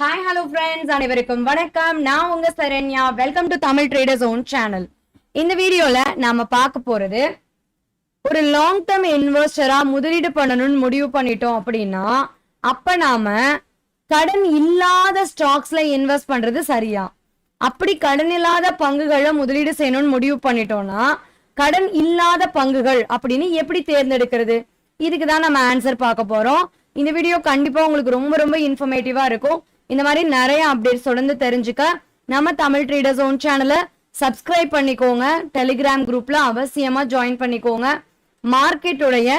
Hi hello friends அனைவருக்கும் வணக்கம். நான் உங்க Saranya. Welcome to Tamil traders own channel இந்த வீடியோல நாம பார்க்க போறது ஒரு லாங் டேர்ம் இன்வெஸ்டரா முதலீடு பண்ணணும்னு முடிவு பண்ணிட்டோம் அப்படின்னா அப்ப நாம கடன் இல்லாத ஸ்டாக்ஸ்ல இன்வெஸ்ட் பண்றது சரியா? அப்படி கடன் இல்லாத பங்குகளை முதலீடு செய்யணும்னு முடிவு பண்ணிட்டோம்னா கடன் இல்லாத பங்குகள் அப்படின்னு எப்படி தேர்ந்தெடுக்கிறது? இதுக்கு தான் நம்ம ஆன்சர் பார்க்க போறோம். இந்த வீடியோ கண்டிப்பா உங்களுக்கு ரொம்ப ரொம்ப இன்ஃபர்மேட்டிவா இருக்கும். இந்த மாதிரி நிறைய அப்டேட்ஸ் தொடர்ந்து தெரிஞ்சுக்க நம்ம தமிழ் ட்ரீடர்ஸ் ஓன் சேனலை சப்ஸ்கிரைப் பண்ணிக்கோங்க. டெலிகிராம் குரூப்ல அவசியமா ஜாயின் பண்ணிக்கோங்க. மார்க்கெட்டுடைய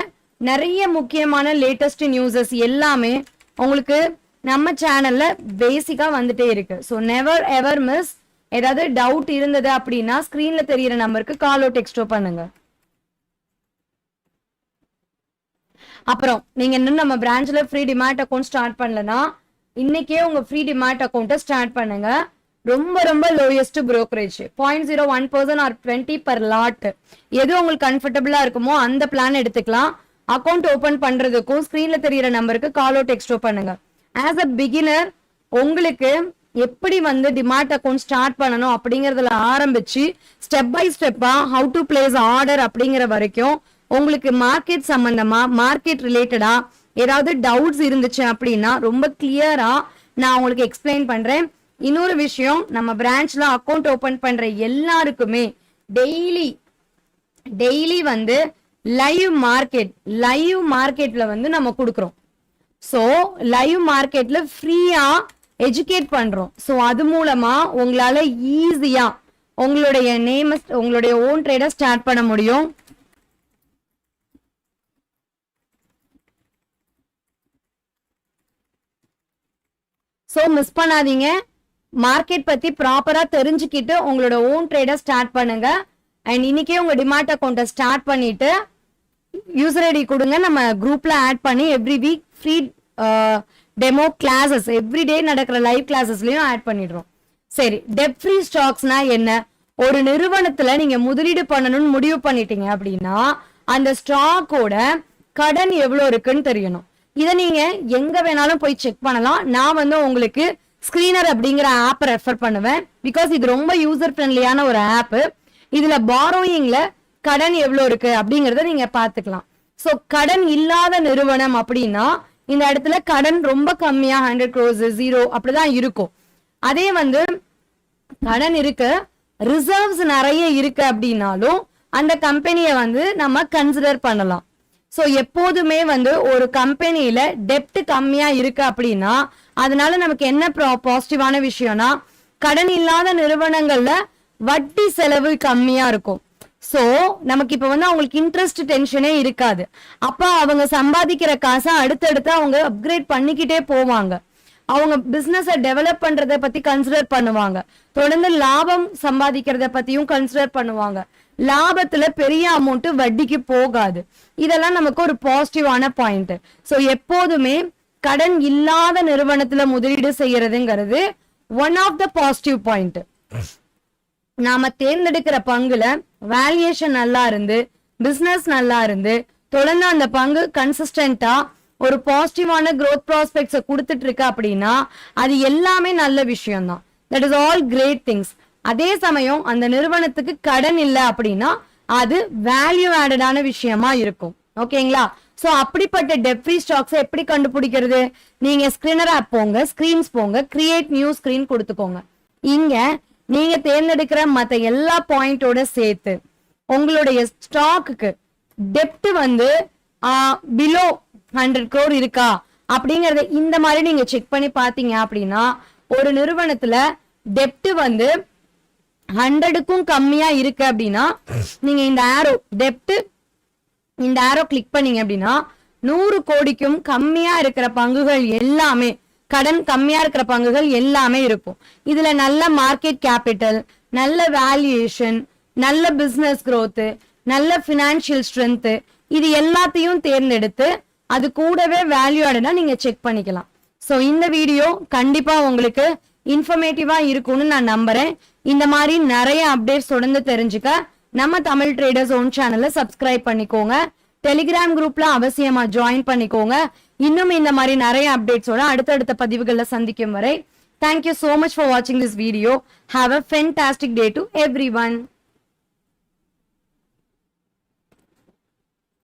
நிறைய முக்கியமான லேட்டஸ்ட் நியூஸஸ் எல்லாமே உங்களுக்கு நம்ம சேனல்ல பேசிக்கா வந்துட்டே இருக்கு. ஸோ நெவர் எவர் மிஸ் ஏதாவது டவுட் இருந்தது அப்படின்னா ஸ்கிரீன்ல தெரியிற நம்பருக்கு காலோ டெக்ஸ்டோ பண்ணுங்க. அப்புறம் நீங்க இன்னும் நம்ம பிரான்ச்ல ஃப்ரீ டிமாட் அக்கௌண்ட் ஸ்டார்ட் பண்ணலன்னா இன்னைக்கே உங்க ஃப்ரீ டிமார்ட் அக்கௌண்ட்டை ஸ்டார்ட் பண்ணுங்க. ரொம்ப ரொம்ப lowest brokerage point zero one percent or twenty per lot எது உங்களுக்கு கம்ஃபர்டபுளா இருக்குமோ அந்த பிளான் எடுத்துக்கலாம். அக்கௌண்ட் ஓபன் பண்றதுக்கும் ஸ்கிரீன்ல தெரியிற நம்பருக்கு காலோ டெக்ஸ்டோ பண்ணுங்க. ஆஸ் அ பிகினர் உங்களுக்கு எப்படி வந்து டிமாட் அக்கௌண்ட் ஸ்டார்ட் பண்ணணும் அப்படிங்கறதுல ஆரம்பிச்சு ஸ்டெப் பை ஸ்டெப்பா ஹவு டு பிளேஸ் ஆர்டர் அப்படிங்கிற வரைக்கும் உங்களுக்கு மார்க்கெட் சம்பந்தமா மார்க்கெட் ரிலேட்டடா ஏதாவது டவுட்ஸ் இருந்துச்சு அப்படின்னா ரொம்ப கிளியரா நான் உங்களுக்கு எக்ஸ்பிளைன் பண்றேன். இன்னொரு விஷயம் நம்ம பிரான்ச்ல அக்கௌண்ட் ஓபன் பண்ற எல்லாருக்குமே டெய்லி டெய்லி வந்து லைவ் மார்க்கெட் லைவ் மார்க்கெட்ல வந்து நம்ம கொடுக்குறோம். ஸோ லைவ் மார்க்கெட்ல ஃப்ரீயா எஜுகேட் பண்றோம். ஸோ அது மூலமா உங்களால ஈஸியா உங்களுடைய நேம் உங்களுடைய ஓன் ட்ரேடை ஸ்டார்ட் பண்ண முடியும். ஸோ மிஸ் பண்ணாதீங்க. மார்க்கெட் பத்தி ப்ராப்பரா தெரிஞ்சுக்கிட்டு உங்களோட ஓன் ட்ரேடை ஸ்டார்ட் பண்ணுங்க. அண்ட் இன்னைக்கே உங்க டிமார்ட் அக்கௌண்ட்டை ஸ்டார்ட் பண்ணிட்டு யூசர் ஐடி கொடுங்க. நம்ம குரூப்ல ஆட் பண்ணி every week free demo classes every day நடக்கிற லைவ் கிளாஸஸ்லயும் ஆட் பண்ணிடுறோம். சரி டெப் ஃப்ரீ ஸ்டாக்ஸ்னா என்ன? ஒரு நிறுவனத்துல நீங்க முதலீடு பண்ணணும்னு முடிவு பண்ணிட்டீங்க அப்படின்னா அந்த ஸ்டாக்கோட கடன் எவ்வளவு இருக்குன்னு தெரியணும். இதை நீங்க எங்க வேணாலும் போய் செக் பண்ணலாம். நான் வந்து உங்களுக்கு ஸ்கிரீனர் அப்படிங்கிற ஆப்பை ரெஃபர் பண்ணுவேன். பிகாஸ் இது ரொம்ப யூசர் ஃப்ரெண்ட்லியான ஒரு ஆப்பு இதுல பாரோயிங்ல கடன் எவ்வளோ இருக்கு அப்படிங்கிறத நீங்க பாத்துக்கலாம் ஸோ கடன் இல்லாத நிறுவனம் அப்படின்னா இந்த இடத்துல கடன் ரொம்ப கம்மியா ஹண்ட்ரட் க்ரோஸ் ஜீரோ அப்படிதான் இருக்கும். அதே வந்து கடன் இருக்கு ரிசர்வ்ஸ் நிறைய இருக்கு அப்படின்னாலும் அந்த கம்பெனியை வந்து நம்ம கன்சிடர் பண்ணலாம். ஸோ எப்போதுமே வந்து ஒரு கம்பெனியில டெப்ட் கம்மியா இருக்கு அப்படின்னா அதனால நமக்கு என்ன பாசிட்டிவான விஷயம்னா கடன் இல்லாத நிறுவனங்கள்ல வட்டி செலவு கம்மியா இருக்கும். சோ நமக்கு இப்ப வந்து அவங்களுக்கு இன்ட்ரெஸ்ட் டென்ஷனே இருக்காது. அப்ப அவங்க சம்பாதிக்கிற காசை அடுத்தடுத்து அவங்க அப்கிரேட் பண்ணிக்கிட்டே போவாங்க. அவங்க பிஸ்னஸை டெவலப் பண்றத பத்தி கன்சிடர் பண்ணுவாங்க. தொடர்ந்து லாபம் சம்பாதிக்கிறத பத்தியும் கன்சிடர் பண்ணுவாங்க. லாபத்துல பெரிய அமௌண்ட் வட்டிக்கு போகாது. இதெல்லாம் நமக்கு ஒரு பாசிட்டிவான பாயிண்ட் சோ எப்போதுமே கடன் இல்லாத நிறுவனத்துல முதலீடு செய்யறதுங்கிறது one of the positive point நாம தேர்ந்தெடுக்கிற பங்குல வேல்யூஷன் நல்லா இருந்து பிசினஸ் நல்லா இருந்து தொடர்ந்து அந்த பங்கு கன்சிஸ்டண்டா ஒரு பாசிட்டிவான க்ரோத் ப்ராஸ்பெக்ட்ஸை கொடுத்துட்டு இருக்கு அப்படின்னா அது எல்லாமே நல்ல விஷயம் தான் that is all great things அதே சமயம் அந்த நிறுவனத்துக்கு கடன் இல்லை அப்படின்னா அது வேல்யூ ஆடடான விஷயமா இருக்கும். ஓகேங்களா? சோ அப்படிப்பட்ட டெப்ரி ஸ்டாக்ஸ் எப்படி கண்டுபிடிக்கிறது? நீங்க ஸ்கிரீனர் ஆப் போங்க ஸ்கிரீன்ஸ் போங்க கிரியேட் நியூ ஸ்கிரீன் கொடுத்துக்கோங்க. இங்க நீங்க தேர்ந்தெடுக்கிற மத்த எல்லா பாயிண்டோட சேர்த்து உங்களுடைய ஸ்டாக்குக்கு டெப்ட் வந்து பிலோ ஹண்ட்ரட் க்ரோர் இருக்கா? அப்படிங்கறத இந்த மாதிரி நீங்க செக் பண்ணி பாத்தீங்க அப்படின்னா ஒரு நிறுவனத்துல டெப்ட் வந்து ஹண்ட்ரடுக்கும் கம்மியா இருக்கு அப்படின்னா நீங்க இந்த ஆரோ டெப்ட் இந்த ஆரோ கிளிக் பண்ணீங்க அப்படின்னா நூறு கோடிக்கும் கம்மியா இருக்கிற பங்குகள் எல்லாமே கடன் கம்மியா இருக்கிற பங்குகள் எல்லாமே இருக்கும். இதுல நல்ல மார்க்கெட் கேபிட்டல் நல்ல வேல்யூஷன் நல்ல பிசினஸ் க்ரோத்து நல்ல பினான்சியல் ஸ்ட்ரென்த்து இது எல்லாத்தையும் தேர்ந்தெடுத்து அது கூடவே வேல்யூ ஆடுனா நீங்க செக் பண்ணிக்கலாம். ஸோ இந்த வீடியோ கண்டிப்பா உங்களுக்கு இன்ஃபர்மேட்டிவாக இருக்கும்னு நான் நம்புகிறேன் இந்த மாதிரி நிறைய அப்டேட்ஸ் தொடர்ந்து தெரிஞ்சுக்க நம்ம தமிழ் ட்ரேடர்ஸ் ஓன் சேனலை சப்ஸ்கிரைப் பண்ணிக்கோங்க. டெலிகிராம் குரூப்ல அவசியமா ஜாயின் பண்ணிக்கோங்க. இன்னும் இந்த மாதிரி நிறைய அப்டேட்ஸோட அடுத்தடுத்த பதிவுகளில் சந்திக்கும் வரை thank you so much for வாட்சிங் this video have a fantastic day to everyone